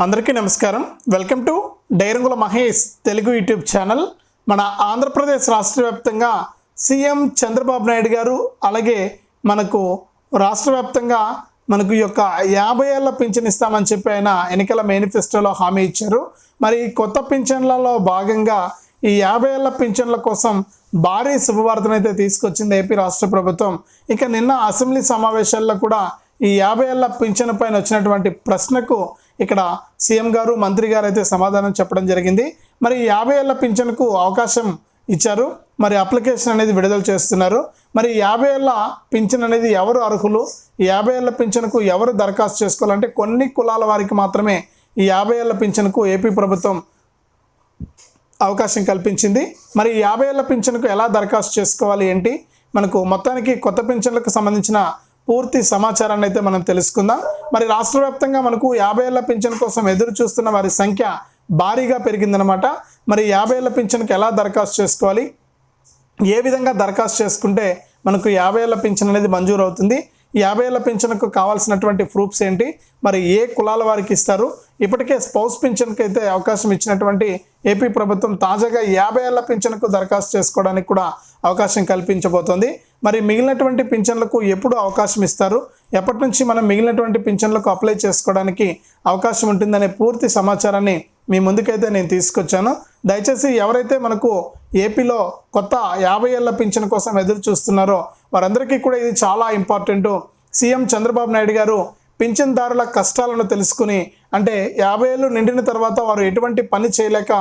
అందరికీ నమస్కారం. Welcome to డైరంగుల మహేష్ తెలుగు యూట్యూబ్ ఛానల్. మన ఆంధ్రప్రదేశ్ రాష్ట్ర వ్యాప్తంగా సీఎం చంద్రబాబు నాయుడు గారు అలాగే మనకు రాష్ట్ర వ్యాప్తంగా మనకు ఈ యొక్క యాభై ఏళ్ళ పింఛన్ ఇస్తామని చెప్పి ఆయన ఎన్నికల మేనిఫెస్టోలో హామీ ఇచ్చారు. మరి కొత్త పింఛన్లలో భాగంగా ఈ యాభై ఏళ్ళ పింఛన్ల కోసం భారీ శుభవార్తను అయితే తీసుకొచ్చింది ఏపీ రాష్ట్ర ప్రభుత్వం. ఇక నిన్న అసెంబ్లీ సమావేశాల్లో కూడా ఈ యాభై ఏళ్ళ పింఛన్ పైన వచ్చినటువంటి ప్రశ్నకు ఇక్కడ సీఎం గారు మంత్రి గారు అయితే సమాధానం చెప్పడం జరిగింది. మరి యాభై ఏళ్ళ పింఛన్కు అవకాశం ఇచ్చారు. మరి అప్లికేషన్ అనేది విడుదల చేస్తున్నారు. మరి యాభై ఏళ్ళ పింఛన్ అనేది ఎవరు అర్హులు? యాభై ఏళ్ళ పింఛన్కు ఎవరు దరఖాస్తు చేసుకోవాలంటే కొన్ని కులాల వారికి మాత్రమే ఈ యాభై ఏళ్ళ పింఛన్కు ఏపీ ప్రభుత్వం అవకాశం కల్పించింది. మరి యాభై ఏళ్ళ పింఛన్కు ఎలా దరఖాస్తు చేసుకోవాలి ఏంటి? మనకు మొత్తానికి కొత్త పింఛన్లకు సంబంధించిన పూర్తి సమాచారాన్ని అయితే మనం తెలుసుకుందాం. మరి రాష్ట్ర వ్యాప్తంగా మనకు యాభై ఏళ్ళ పింఛన్ కోసం ఎదురు చూస్తున్న వారి సంఖ్య భారీగా పెరిగిందనమాట మరి యాభై ఏళ్ళ పింఛన్కి ఎలా దరఖాస్తు చేసుకోవాలి? ఏ విధంగా దరఖాస్తు చేసుకుంటే మనకు యాభై ఏళ్ళ పింఛన్ అనేది మంజూరు అవుతుంది? యాభై ఏళ్ళ పింఛన్కు కావాల్సినటువంటి ప్రూఫ్స్ ఏంటి? మరి ఏ కులాల వారికి ఇస్తారు? ఇప్పటికే స్పౌస్ పింఛన్కి అయితే అవకాశం ఇచ్చినటువంటి ఏపీ ప్రభుత్వం తాజాగా యాభై ఏళ్ళ పింఛన్కు దరఖాస్తు చేసుకోవడానికి కూడా అవకాశం కల్పించబోతోంది. మరి మిగిలినటువంటి పింఛన్లకు ఎప్పుడు అవకాశం ఇస్తారు? ఎప్పటి నుంచి మనం మిగిలినటువంటి పింఛన్లకు అప్లై చేసుకోవడానికి అవకాశం ఉంటుందనే పూర్తి సమాచారాన్ని మీ ముందుకైతే నేను తీసుకొచ్చాను. దయచేసి ఎవరైతే మనకు ఏపీలో కొత్త యాభై ఏళ్ళ పింఛన్ కోసం ఎదురు చూస్తున్నారో వారందరికీ కూడా ఇది చాలా ఇంపార్టెంట్. సీఎం చంద్రబాబు నాయుడు గారు పింఛన్దారుల కష్టాలను తెలుసుకుని అంటే యాభై ఏళ్ళు నిండిన తర్వాత వారు ఎటువంటి పని చేయలేక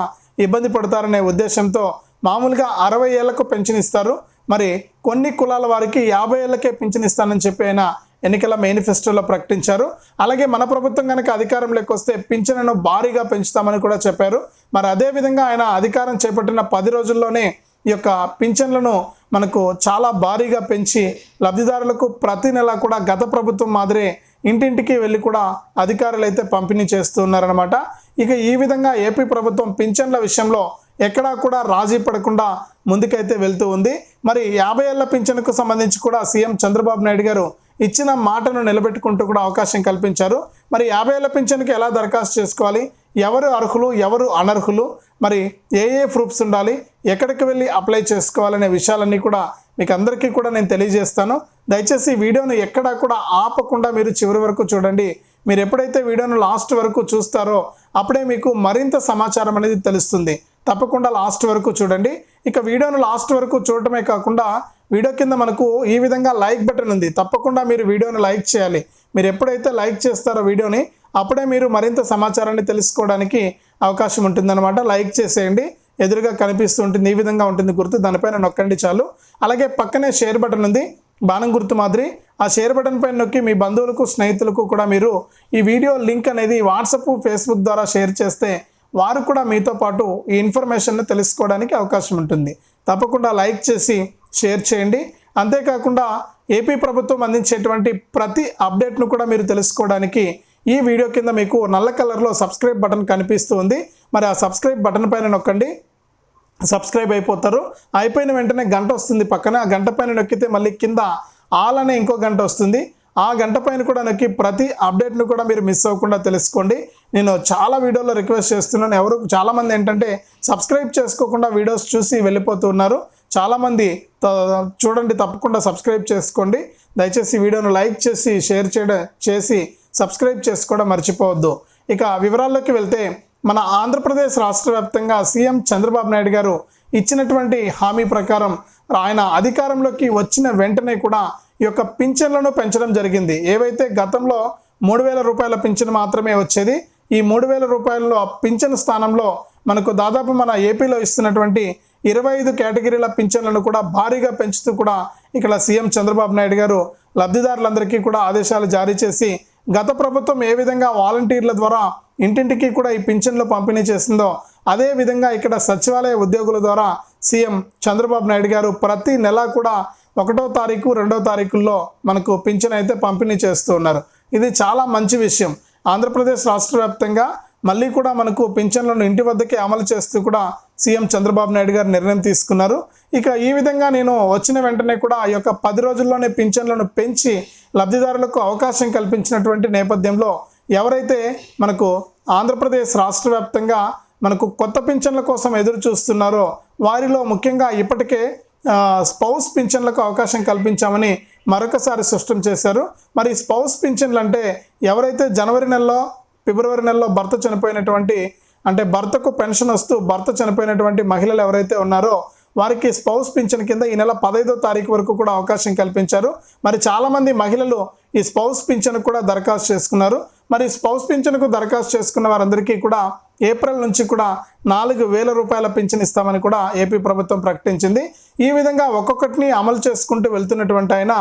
ఇబ్బంది పడతారనే ఉద్దేశంతో మామూలుగా అరవై ఏళ్ళకు పెన్షన్ ఇస్తారు. మరి కొన్ని కులాల వారికి యాభై ఏళ్ళకే పింఛన్ ఇస్తానని చెప్పి ఆయన ఎన్నికల మేనిఫెస్టోలో ప్రకటించారు. అలాగే మన ప్రభుత్వం కనుక అధికారంలోకి వస్తే పింఛన్ను భారీగా పెంచుతామని కూడా చెప్పారు. మరి అదేవిధంగా ఆయన అధికారం చేపట్టిన పది రోజుల్లోనే ఈ యొక్క పింఛన్లను మనకు చాలా భారీగా పెంచి లబ్ధిదారులకు ప్రతి నెల కూడా గత ప్రభుత్వం మాదిరి ఇంటింటికి వెళ్ళి కూడా అధికారులు అయితే పంపిణీ చేస్తున్నారనమాట ఇక ఈ విధంగా ఏపీ ప్రభుత్వం పింఛన్ల విషయంలో ఎక్కడా కూడా రాజీ పడకుండా ముందుకైతే వెళ్తూ ఉంది. మరి యాభై ఏళ్ళ పింఛన్కు సంబంధించి కూడా సీఎం చంద్రబాబు నాయుడు గారు ఇచ్చిన మాటను నిలబెట్టుకుంటూ కూడా అవకాశం కల్పించారు. మరి యాభై ఏళ్ళ పింఛన్కి ఎలా దరఖాస్తు చేసుకోవాలి? ఎవరు అర్హులు ఎవరు అనర్హులు? మరి ఏ ఏ ప్రూఫ్స్ ఉండాలి? ఎక్కడికి వెళ్ళి అప్లై చేసుకోవాలనే విషయాలన్నీ కూడా మీకు అందరికీ కూడా నేను తెలియజేస్తాను. దయచేసి వీడియోను ఎక్కడా కూడా ఆపకుండా మీరు చివరి వరకు చూడండి. మీరు ఎప్పుడైతే వీడియోను లాస్ట్ వరకు చూస్తారో అప్పుడే మీకు మరింత సమాచారం అనేది తెలుస్తుంది. తప్పకుండా లాస్ట్ వరకు చూడండి. ఇక వీడియోను లాస్ట్ వరకు చూడటమే కాకుండా వీడియో కింద మనకు ఈ విధంగా లైక్ బటన్ ఉంది. తప్పకుండా మీరు వీడియోను లైక్ చేయాలి. మీరు ఎప్పుడైతే లైక్ చేస్తారో వీడియోని అప్పుడే మీరు మరింత సమాచారాన్ని తెలుసుకోవడానికి అవకాశం ఉంటుందన్నమాట. లైక్ చేసేయండి. ఎదురుగా కనిపిస్తూ ఉంటుంది. ఈ విధంగా ఉంటుంది గుర్తు. దానిపైన నొక్కండి చాలు. అలాగే పక్కనే షేర్ బటన్ ఉంది. బాణం గుర్తు మాదిరి ఆ షేర్ బటన్ పైన నొక్కి మీ బంధువులకు స్నేహితులకు కూడా మీరు ఈ వీడియో లింక్ అనేది వాట్సప్ ఫేస్బుక్ ద్వారా షేర్ చేస్తే వారు కూడా మీతో పాటు ఈ ఇన్ఫర్మేషన్ను తెలుసుకోవడానికి అవకాశం ఉంటుంది. తప్పకుండా లైక్ చేసి షేర్ చేయండి. అంతేకాకుండా ఏపీ ప్రభుత్వం అందించేటువంటి ప్రతి అప్డేట్ను కూడా మీరు తెలుసుకోవడానికి ఈ వీడియో కింద మీకు నల్ల కలర్లో సబ్స్క్రైబ్ బటన్ కనిపిస్తుంది మరి ఆ సబ్స్క్రైబ్ బటన్ పైన నొక్కండి. సబ్స్క్రైబ్ అయిపోతారు. అయిపోయిన వెంటనే గంట వస్తుంది పక్కన. ఆ గంట పైన నొక్కితే మళ్ళీ కింద ఆల్ అనే ఇంకో గంట వస్తుంది. ఆ గంట పైన కూడా నొక్కి ప్రతి అప్డేట్ను కూడా మీరు మిస్ అవ్వకుండా తెలుసుకోండి. నేను చాలా వీడియోలో రిక్వెస్ట్ చేస్తున్నాను. ఎవరు చాలామంది ఏంటంటే సబ్స్క్రైబ్ చేసుకోకుండా వీడియోస్ చూసి వెళ్ళిపోతున్నారు చాలామంది చూడండి తప్పకుండా సబ్స్క్రైబ్ చేసుకోండి. దయచేసి వీడియోను లైక్ చేసి షేర్ చేయడం చేసి సబ్స్క్రైబ్ చేసుకోవడం మర్చిపోవద్దు. ఇక వివరాల్లోకి వెళ్తే మన ఆంధ్రప్రదేశ్ రాష్ట్ర వ్యాప్తంగా సీఎం చంద్రబాబు నాయుడు గారు ఇచ్చినటువంటి హామీ ప్రకారం ఆయన అధికారంలోకి వచ్చిన వెంటనే కూడా ఈ యొక్క పింఛన్లను పెంచడం జరిగింది. ఏవైతే గతంలో మూడు వేల రూపాయల పింఛన్ మాత్రమే వచ్చేది ఈ మూడు వేల రూపాయలలో పింఛన్ స్థానంలో మనకు దాదాపు మన ఏపీలో ఇస్తున్నటువంటి ఇరవై ఐదు కేటగిరీల పింఛన్లను కూడా భారీగా పెంచుతూ కూడా ఇక్కడ సీఎం చంద్రబాబు నాయుడు గారు లబ్ధిదారులందరికీ కూడా ఆదేశాలు జారీ చేసి గత ప్రభుత్వం ఏ విధంగా వాలంటీర్ల ద్వారా ఇంటింటికి కూడా ఈ పింఛన్లు పంపిణీ చేసిందో అదే విధంగా ఇక్కడ సచివాలయ ఉద్యోగుల ద్వారా సీఎం చంద్రబాబు నాయుడు గారు ప్రతి నెల కూడా ఒకటో తారీఖు రెండో తారీఖుల్లో మనకు పింఛన్ అయితే పంపిణీ చేస్తూ ఉన్నారు. ఇది చాలా మంచి విషయం. ఆంధ్రప్రదేశ్ రాష్ట్ర వ్యాప్తంగా మళ్ళీ కూడా మనకు పింఛన్లను ఇంటి వద్దకే అమలు చేస్తూ కూడా సీఎం చంద్రబాబు నాయుడు గారు నిర్ణయం తీసుకున్నారు. ఇక ఈ విధంగా నేను వచ్చిన వెంటనే కూడా ఈ యొక్క పది రోజుల్లోనే పింఛన్లను పెంచి లబ్ధిదారులకు అవకాశం కల్పించినటువంటి నేపథ్యంలో ఎవరైతే మనకు ఆంధ్రప్రదేశ్ రాష్ట్ర వ్యాప్తంగా మనకు కొత్త పింఛన్ల కోసం ఎదురు చూస్తున్నారో వారిలో ముఖ్యంగా ఇప్పటికే స్పౌస్ పింఛన్లకు అవకాశం కల్పించామని మరొకసారి స్పష్టం చేశారు. మరి స్పౌస్ పింఛన్లు అంటే ఎవరైతే జనవరి నెలలో ఫిబ్రవరి నెలలో భర్త చనిపోయినటువంటి అంటే భర్తకు పెన్షన్ వస్తూ భర్త చనిపోయినటువంటి మహిళలు ఎవరైతే ఉన్నారో వారికి స్పౌస్ పింఛన్ కింద ఈ నెల పదహైదో తారీఖు వరకు కూడా అవకాశం కల్పించారు. మరి చాలామంది మహిళలు ఈ స్పౌస్ పింఛన్ కూడా దరఖాస్తు చేసుకున్నారు. మరి స్పౌస్ పింఛన్కు దరఖాస్తు చేసుకున్న వారందరికీ కూడా ఏప్రిల్ నుంచి కూడా నాలుగు వేల రూపాయల పింఛన్ ఇస్తామని కూడా ఏపీ ప్రభుత్వం ప్రకటించింది. ఈ విధంగా ఒక్కొక్కటిని అమలు చేసుకుంటూ వెళ్తున్నటువంటి ఆయన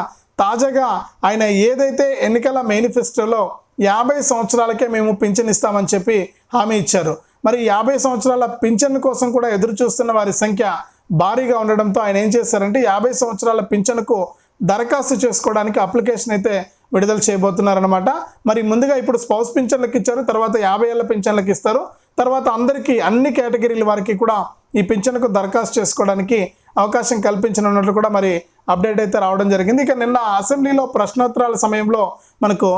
తాజాగా ఆయన ఏదైతే ఎన్నికల మేనిఫెస్టోలో యాభై సంవత్సరాలకే మేము పింఛన్ ఇస్తామని చెప్పి హామీ ఇచ్చారు. మరి యాభై సంవత్సరాల పింఛన్ కోసం కూడా ఎదురు చూస్తున్న వారి సంఖ్య భారీగా ఉండడంతో ఆయన ఏం చేశారంటే యాభై సంవత్సరాల పింఛన్కు దరఖాస్తు చేసుకోవడానికి అప్లికేషన్ అయితే విడుదల చేయబోతున్నారనమాట మరి ముందుగా ఇప్పుడు స్పౌస్ పింఛన్లకు ఇచ్చారు తర్వాత యాభై ఏళ్ళ పింఛన్లకు ఇస్తారు తర్వాత అందరికీ అన్ని కేటగిరీల వారికి కూడా ఈ పింఛన్కు దరఖాస్తు చేసుకోవడానికి అవకాశం కల్పించనున్నట్లు కూడా మరి అప్డేట్ అయితే రావడం జరిగింది. ఇక నిన్న అసెంబ్లీలో ప్రశ్నోత్తరాల సమయంలో మనకు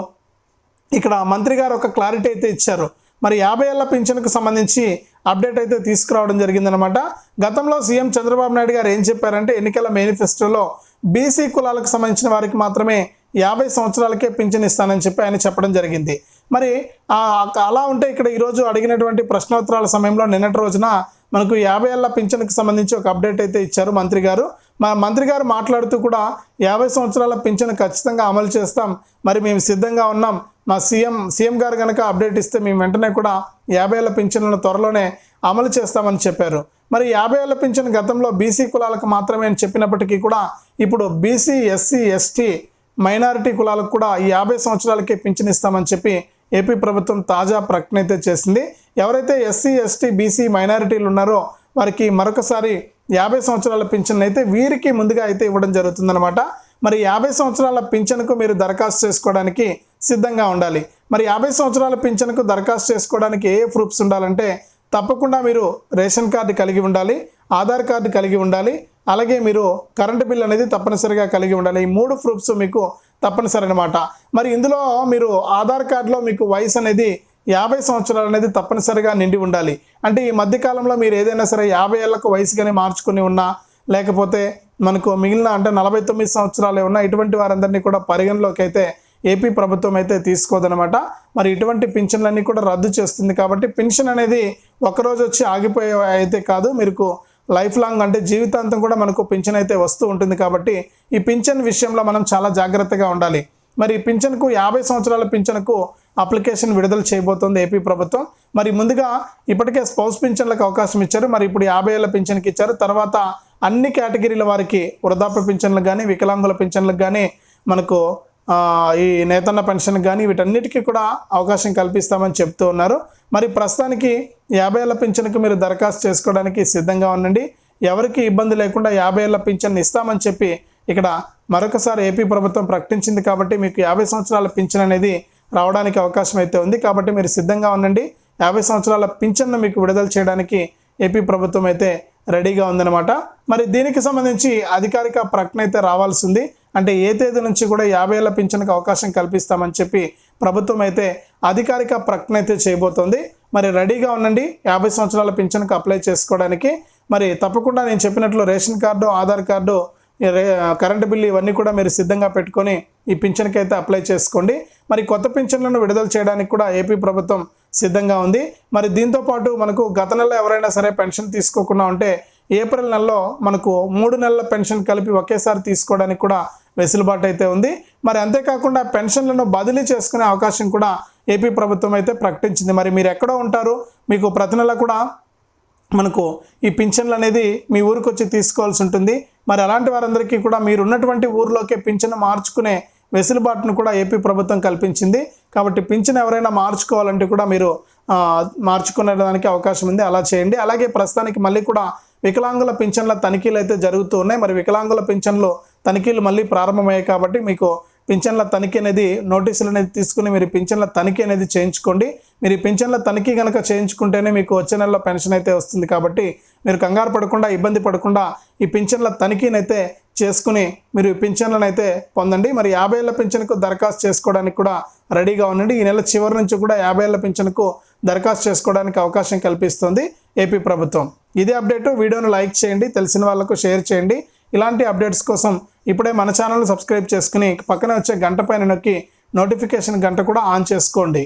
ఇక్కడ మంత్రి గారు ఒక క్లారిటీ అయితే ఇచ్చారు. మరి యాభై ఏళ్ళ పింఛన్కు సంబంధించి అప్డేట్ అయితే తీసుకురావడం జరిగిందనమాట గతంలో సీఎం చంద్రబాబు నాయుడు గారు ఏం చెప్పారంటే ఎన్నికల మేనిఫెస్టోలో బీసీ కులాలకు సంబంధించిన వారికి మాత్రమే యాభై సంవత్సరాలకే పింఛన్ ఇస్తానని చెప్పి ఆయన చెప్పడం జరిగింది. మరి అలా ఉంటే ఇక్కడ ఈరోజు అడిగినటువంటి ప్రశ్నోత్తరాల సమయంలో నిన్నటి రోజున మనకు యాభై ఏళ్ళ పింఛన్కి సంబంధించి ఒక అప్డేట్ అయితే ఇచ్చారు మంత్రి గారు. మా మంత్రి గారు మాట్లాడుతూ కూడా యాభై సంవత్సరాల పింఛను ఖచ్చితంగా అమలు చేస్తాం. మరి మేము సిద్ధంగా ఉన్నాం. మా సీఎం సీఎం గారు కనుక అప్డేట్ ఇస్తే మేము వెంటనే కూడా యాభై ఏళ్ళ పింఛన్లను త్వరలోనే అమలు చేస్తామని చెప్పారు. మరి యాభై ఏళ్ళ పింఛన్ గతంలో బీసీ కులాలకు మాత్రమే అని చెప్పినప్పటికీ కూడా ఇప్పుడు బీసీ ఎస్సీ ఎస్టీ మైనారిటీ కులాలకు కూడా ఈ యాభై సంవత్సరాలకే పింఛన్ ఇస్తామని చెప్పి ఏపీ ప్రభుత్వం తాజా ప్రకటన అయితే చేసింది. ఎవరైతే ఎస్సీ ఎస్టీ బీసీ మైనారిటీలు ఉన్నారో వారికి మరొకసారి యాభై సంవత్సరాల పింఛన్ అయితే వీరికి ముందుగా అయితే ఇవ్వడం జరుగుతుందన్నమాట. మరి యాభై సంవత్సరాల పింఛన్కు మీరు దరఖాస్తు చేసుకోవడానికి సిద్ధంగా ఉండాలి. మరి యాభై సంవత్సరాల పింఛన్కు దరఖాస్తు చేసుకోవడానికి ఏ ప్రూఫ్స్ ఉండాలంటే తప్పకుండా మీరు రేషన్ కార్డు కలిగి ఉండాలి ఆధార్ కార్డు కలిగి ఉండాలి అలాగే మీరు కరెంటు బిల్ అనేది తప్పనిసరిగా కలిగి ఉండాలి. ఈ మూడు ప్రూఫ్స్ మీకు తప్పనిసరి అనమాట మరి ఇందులో మీరు ఆధార్ కార్డులో మీకు వయసు అనేది యాభై సంవత్సరాలు అనేది తప్పనిసరిగా నిండి ఉండాలి. అంటే ఈ మధ్యకాలంలో మీరు ఏదైనా సరే యాభై ఏళ్ళకు వయసుగానే మార్చుకుని ఉన్నా లేకపోతే మనకు మిగిలిన అంటే నలభై తొమ్మిది సంవత్సరాలే ఉన్న ఇటువంటి వారందరినీ కూడా పరిగణలోకి అయితే ఏపీ ప్రభుత్వం అయితే తీసుకోదనమాట మరి ఇటువంటి పింఛన్లన్నీ కూడా రద్దు చేస్తుంది కాబట్టి పింఛన్ అనేది ఒకరోజు వచ్చి ఆగిపోయే అయితే కాదు. మీకు లైఫ్ లాంగ్ అంటే జీవితాంతం కూడా మనకు పింఛన్ అయితే వస్తూ ఉంటుంది కాబట్టి ఈ పింఛన్ విషయంలో మనం చాలా జాగ్రత్తగా ఉండాలి. మరి పింఛన్కు యాభై సంవత్సరాల పింఛన్కు అప్లికేషన్ విడుదల చేయబోతోంది ఏపీ ప్రభుత్వం. మరి ముందుగా ఇప్పటికే స్పౌస్ పింఛన్లకు అవకాశం ఇచ్చారు. మరి ఇప్పుడు యాభై ఏళ్ళ పింఛన్కి ఇచ్చారు. తర్వాత అన్ని కేటగిరీల వారికి వృద్ధాప్య పింఛన్లకు కానీ వికలాంగుల పింఛన్లకు కానీ మనకు ఈ నేతన్న పెన్షన్ కానీ వీటన్నిటికీ కూడా అవకాశం కల్పిస్తామని చెప్తూ ఉన్నారు. మరి ప్రస్తుతానికి యాభై ఏళ్ళ పింఛన్కి మీరు దరఖాస్తు చేసుకోవడానికి సిద్ధంగా ఉండండి. ఎవరికి ఇబ్బంది లేకుండా యాభై ఏళ్ళ పింఛన్ ఇస్తామని చెప్పి ఇక్కడ మరొకసారి ఏపీ ప్రభుత్వం ప్రకటించింది కాబట్టి మీకు యాభై సంవత్సరాల పింఛన్ అనేది రావడానికి అవకాశం అయితే ఉంది. కాబట్టి మీరు సిద్ధంగా ఉండండి. యాభై సంవత్సరాల పింఛన్ను మీకు విడుదల చేయడానికి ఏపీ ప్రభుత్వం అయితే రెడీగా ఉందన్నమాట. మరి దీనికి సంబంధించి అధికారిక ప్రకటన అయితే రావాల్సి ఉంది. అంటే ఏ తేదీ నుంచి కూడా యాభై ఏళ్ళ పింఛన్కి అవకాశం కల్పిస్తామని చెప్పి ప్రభుత్వం అయితే అధికారిక ప్రకటన అయితే చేయబోతోంది. మరి రెడీగా ఉండండి. యాభై సంవత్సరాల పింఛన్కి అప్లై చేసుకోవడానికి. మరి తప్పకుండా నేను చెప్పినట్లు ration card Aadhaar card current bill ఇవన్నీ కూడా మీరు సిద్ధంగా పెట్టుకొని ఈ పింఛన్కి అయితే అప్లై చేసుకోండి. మరి కొత్త పింఛన్లను విడుదల చేయడానికి కూడా ఏపీ ప్రభుత్వం సిద్ధంగా ఉంది. మరి దీంతో పాటు మనకు గత నెలలో ఎవరైనా సరే పెన్షన్ తీసుకోకుండా ఉంటే ఏప్రిల్ నెలలో మనకు మూడు నెలల పెన్షన్ కలిపి ఒకేసారి తీసుకోవడానికి కూడా వెసులుబాటు అయితే ఉంది. మరి అంతేకాకుండా పెన్షన్లను బదిలీ చేసుకునే అవకాశం కూడా ఏపీ ప్రభుత్వం అయితే ప్రకటించింది. మరి మీరు ఎక్కడో ఉంటారు. మీకు ప్రతి నెల కూడా మనకు ఈ పింఛన్లు అనేది మీ ఊరికి వచ్చి తీసుకోవాల్సి ఉంటుంది. మరి అలాంటి వారందరికీ కూడా మీరు ఉన్నటువంటి ఊరిలోకే పింఛన్ మార్చుకునే వెసులుబాటును కూడా ఏపీ ప్రభుత్వం కల్పించింది. కాబట్టి పింఛన్ ఎవరైనా మార్చుకోవాలంటే కూడా మీరు మార్చుకునేదానికి మార్చుకునే దానికి అవకాశం ఉంది. అలా చేయండి. అలాగే ప్రస్తుతానికి మళ్ళీ కూడా వికలాంగుల పింఛన్ల తనిఖీలు అయితే జరుగుతూ ఉన్నాయి. మరి వికలాంగుల పింఛన్లు తనిఖీలు మళ్ళీ ప్రారంభమయ్యాయి కాబట్టి మీకు పింఛన్ల తనిఖీ అనేది నోటీసులు అనేది తీసుకుని మీరు పింఛన్ల తనిఖీ అనేది చేయించుకోండి. మీరు ఈ పింఛన్ల తనిఖీ కనుక చేయించుకుంటేనే మీకు వచ్చే నెలలో పెన్షన్ అయితే వస్తుంది కాబట్టి మీరు కంగారు పడకుండా ఇబ్బంది పడకుండా ఈ పింఛన్ల తనిఖీని అయితే చేసుకుని మీరు ఈ పింఛన్లను అయితే పొందండి. మరి యాభై ఏళ్ళ పింఛన్కు దరఖాస్తు చేసుకోవడానికి కూడా రెడీగా ఉండండి. ఈ నెల చివరి నుంచి కూడా యాభై ఏళ్ళ పింఛన్కు దరఖాస్తు చేసుకోవడానికి అవకాశం కల్పిస్తుంది ఏపీ ప్రభుత్వం. ఇదే అప్డేట్. వీడియోను లైక్ చేయండి. తెలిసిన వాళ్ళకు షేర్ చేయండి. ఇలాంటి అప్డేట్స్ కోసం ఇప్పుడే మన ఛానల్ సబ్స్క్రైబ్ చేసుకుని పక్కన వచ్చే గంట పైన నొక్కి నోటిఫికేషన్ గంట కూడా ఆన్ చేసుకోండి.